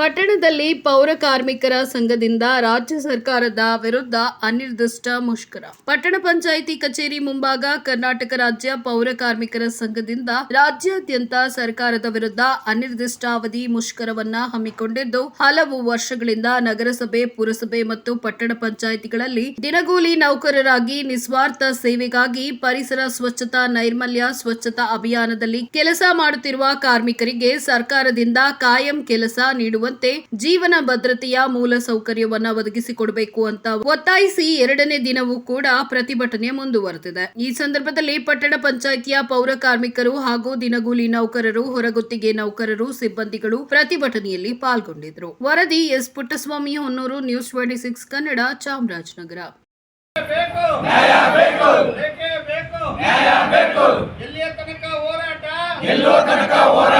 ಪಟ್ಟಣದಲ್ಲಿ ಪೌರ ಕಾರ್ಮಿಕರ ಸಂಘದಿಂದ ರಾಜ್ಯ ಸರ್ಕಾರದ ವಿರುದ್ಧ ಅನಿರ್ದಿಷ್ಟ ಮುಷ್ಕರ. ಪಟ್ಟಣ ಪಂಚಾಯಿತಿ ಕಚೇರಿ ಮುಂಭಾಗ ಕರ್ನಾಟಕ ರಾಜ್ಯ ಪೌರ ಕಾರ್ಮಿಕರ ಸಂಘದಿಂದ ರಾಜ್ಯಾದ್ಯಂತ ಸರ್ಕಾರದ ವಿರುದ್ಧ ಅನಿರ್ದಿಷ್ಟಾವಧಿ ಮುಷ್ಕರವನ್ನ ಹಮ್ಮಿಕೊಂಡಿದ್ದು, ಹಲವು ವರ್ಷಗಳಿಂದ ನಗರಸಭೆ, ಪುರಸಭೆ ಮತ್ತು ಪಟ್ಟಣ ಪಂಚಾಯಿತಿಗಳಲ್ಲಿ ದಿನಗೂಲಿ ನೌಕರರಾಗಿ ನಿಸ್ವಾರ್ಥ ಸೇವೆಗಾಗಿ ಪರಿಸರ ಸ್ವಚ್ಛತಾ, ನೈರ್ಮಲ್ಯ ಸ್ವಚ್ಛತಾ ಅಭಿಯಾನದಲ್ಲಿ ಕೆಲಸ ಮಾಡುತ್ತಿರುವ ಕಾರ್ಮಿಕರಿಗೆ ಸರ್ಕಾರದಿಂದ ಕಾಯಂ ಕೆಲಸ ನೀಡುವಂತೆ ಜೀವನ ಭದ್ರತೆಯ ಮೂಲ ಸೌಕರ್ಯವನ್ನ ಒದಗಿಸಿಕೊಡಬೇಕು ಅಂತ ಒತ್ತಾಯಿಸಿ ಎರಡನೇ ದಿನವೂ ಕೂಡ ಪ್ರತಿಭಟನೆ ಮುಂದುವರೆದಿದೆ. ಈ ಸಂದರ್ಭದಲ್ಲಿ ಪಟ್ಟಣ ಪಂಚಾಯಿತಿಯ ಪೌರ ಕಾರ್ಮಿಕರು ಹಾಗೂ ದಿನಗೂಲಿ ನೌಕರರು ಹೊರಗುತ್ತಿಗೆ ನೌಕರರು ಸಿಬ್ಬಂದಿಗಳು ಪ್ರತಿಭಟನೆಯಲ್ಲಿ ಪಾಲ್ಗೊಂಡಿದ್ರು ವರದಿ S Puttaswamy Honnur news twenty six Kannada Chamarajanagar. ಬೇಕು ನ್ಯಾಯ ಬೇಕು ಬೇಕೇ? ಬೇಕು ನ್ಯಾಯ ಬೇಕು ಎಲ್ಲಿಯ ತನಕ ಹೋರಾಟ? ಎಲ್ಲೋ ತನಕ ಹೋರಾಟ!